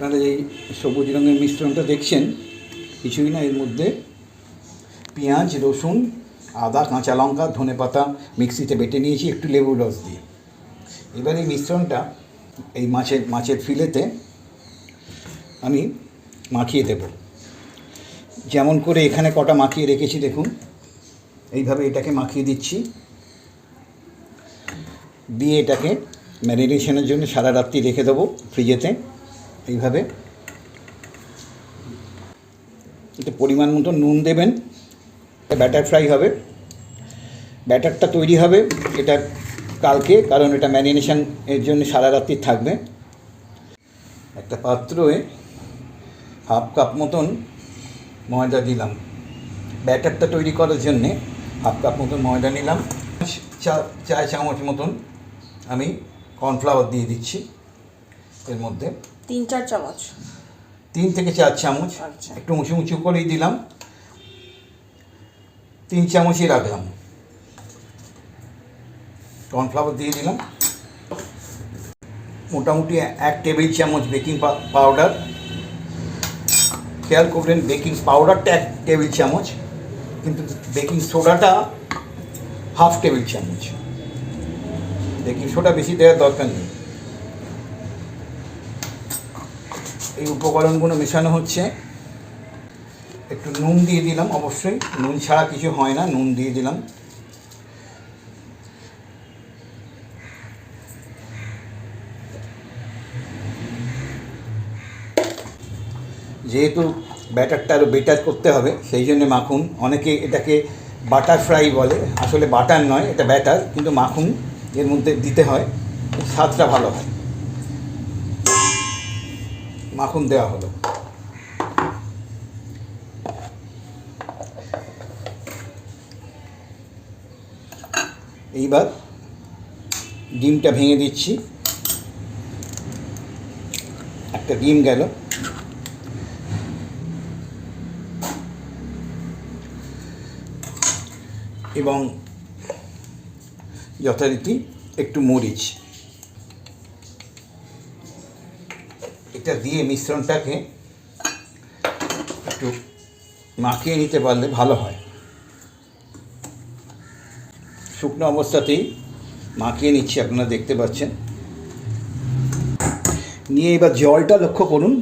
আপনারা এই সবুজ রঙের মিশ্রণটা দেখছেন, কিছুই না, এর মধ্যে পেঁয়াজ, রসুন, আদা, কাঁচা লঙ্কা, ধনে পাতা মিক্সিতে বেটে নিয়েছি, একটু লেবু রস দিয়ে। এবার এই মিশ্রণটা এই মাছের মাছের ফিলেতে আমি মাখিয়ে দেব। যেমন করে এখানে কটা মাখিয়ে রেখেছি, দেখুন। এইভাবে এটাকে মাখিয়ে দিচ্ছি। দিয়ে এটাকে ম্যারিনেশনের জন্য সারা রাত্রি রেখে দেবো ফ্রিজেতে। এইভাবে। এতে পরিমাণ মতো নুন দেবেন। ব্যাটার ফ্রাই হবে। ব্যাটারটা তৈরি হবে এটা কালকে, কারণ এটা ম্যারিনেশন এর জন্য সারা রাত্রি থাকবে। একটা পাত্রে হাফ কাপ মতন ময়দা দিলাম। ব্যাটারটা তৈরি করার জন্যে হাফ কাপ মতন ময়দা নিলাম। চা চার চামচ মতন আমি কর্নফ্লাওয়ার দিয়ে দিচ্ছি এর মধ্যে। তিন চার চামচ। তিন থেকে চার চামচ। আচ্ছা। একটু উঁচু উঁচু করেই দিলাম। তিন চামচই রাখলাম। কর্নফ্লাওয়ার দিয়ে দিলাম। মোটামুটি এক টেবিল চামচ বেকিং পাউডার। খেয়াল করবেন বেকিং পাউডারটা এক টেবিল চামচ কিন্তু বেকিং সোডাটা হাফ টেবিল চামচ। বেকিং সোডা বেশি দেওয়ার দরকার নেই। এই উপকরণগুলো মেশানো হচ্ছে। একটু নুন দিয়ে দিলাম, অবশ্যই। নুন ছাড়া কিছু হয় না, নুন দিয়ে দিলাম। যেহেতু ব্যাটারটা আরও বেটার করতে হবে, সেই জন্য মাখুন। অনেকে এটাকে বাটার ফ্রাই বলে। আসলে বাটার নয়, এটা ব্যাটার কিন্তু মাখুন এর মধ্যে দিতে হয়। স্বাদটা ভালো হয়। মাখন দেওয়া হলো। এইবার ডিমটা ভেঙে দিচ্ছি। একটা ডিম গেল। এবং যথারীতি একটু মরিচ। এটা দিয়ে মিশ্রণটাকে একটু মাখিয়ে নিতে পারলে ভালো হয়। শুকনো অবস্থাতেই মাখিয়ে নিচ্ছি, আপনারা দেখতে পাচ্ছেন। নিয়ে এবার জলটা লক্ষ্য করুন,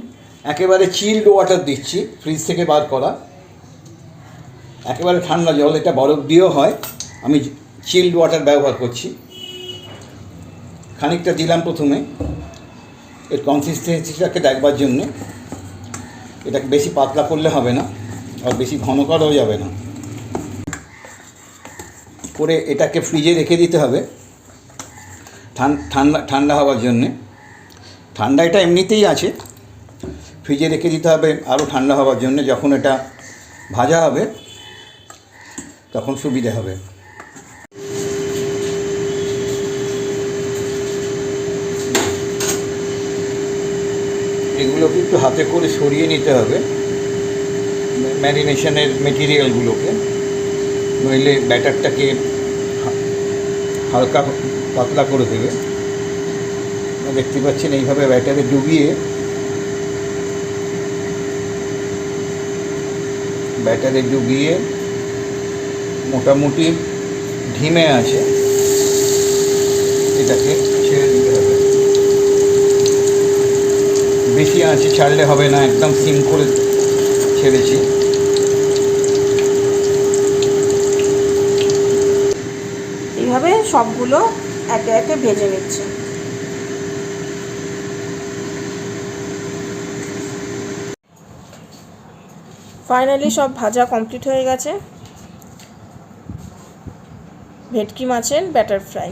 একেবারে চিল্ড ওয়াটার দিচ্ছি ফ্রিজ থেকে বার করা। একেবারে ঠান্ডা জল, এটা বরফ দিয়েও হয়, আমি চিল্ড ওয়াটার ব্যবহার করছি। খানিকটা দিলাম প্রথমে। এর কনসিস্টেন্সিটাকে দেখবার জন্যে এটাকে বেশি পাতলা করলে হবে না, আর বেশি ঘন করাও যাবে না। করে এটাকে ফ্রিজে রেখে দিতে হবে ঠান্ডা ঠান্ডা হওয়ার জন্যে। ঠান্ডা এটা এমনিতেই আছে ফ্রিজে রেখে দিতে হবে আরও ঠান্ডা হওয়ার জন্য, যখন এটা ভাজা হবে, তখন সুবিধে হবে। এগুলোকে একটু হাতে করে সরিয়ে নিতে হবে। ম্যারিনেশনের মেটেরিয়ালগুলোকে। নইলে ব্যাটারটাকে হালকা পাতলা করে দেবে। দেখতে পাচ্ছেন এইভাবে ব্যাটারে ডুবিয়ে ব্যাটারে ডুবিয়ে মোটামুটি ঢিমে আছে। এটাকে ছেড়ে দিতে হবে বেশি আঁচে ছাড়লে হবে না, একদম সিম করে ছেড়েছি। এইভাবে সবগুলো একে একে ভেজে নিচ্ছে। ফাইনালি সব ভাজা কমপ্লিট হয়ে গেছে। ভেটকি মাছের ব্যাটার ফ্রাই